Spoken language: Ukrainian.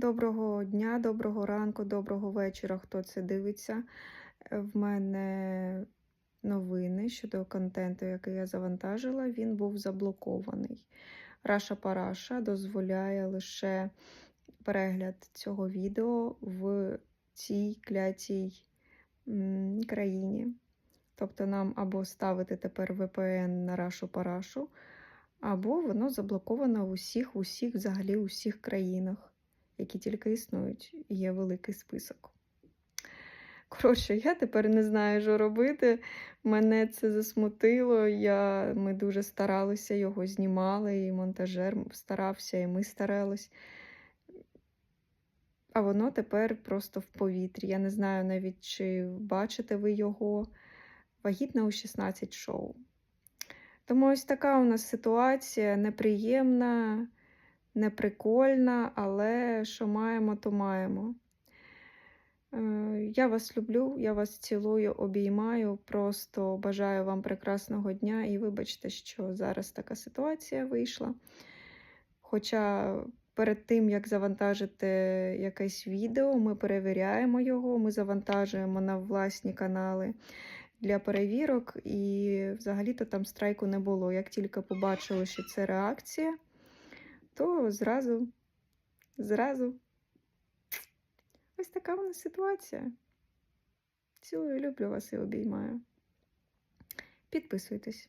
Доброго дня, доброго ранку, доброго вечора, хто це дивиться. Е, В мене новини щодо контенту, який я завантажила, він був заблокований. Раша Параша дозволяє лише перегляд цього відео в цій клятій країні. Тобто нам або ставити тепер VPN на Рашу Парашу, або воно заблоковано в усіх, усіх, взагалі, усіх країнах які тільки існують, є великий список. Коротше, я тепер не знаю, що робити. Мене це засмутило. Я, Ми дуже старалися, його знімали, і монтажер старався, і ми старались. А воно тепер просто в повітрі. Я не знаю навіть, чи бачите ви його. Вагітна у 16 шоу. Тому ось така у нас ситуація неприємна неприкольна, але що маємо, то маємо. Е, Я вас люблю, я вас цілую, обіймаю. Просто бажаю вам прекрасного дня і вибачте, що зараз така ситуація вийшла. Хоча перед тим, як завантажити якесь відео, ми перевіряємо його, ми завантажуємо на власні канали для перевірок, і взагалі-то там страйку не було. Як тільки побачили, що це реакція то зразу, зразу. Ось така у нас ситуація. Цілую, люблю вас і обіймаю. Підписуйтесь.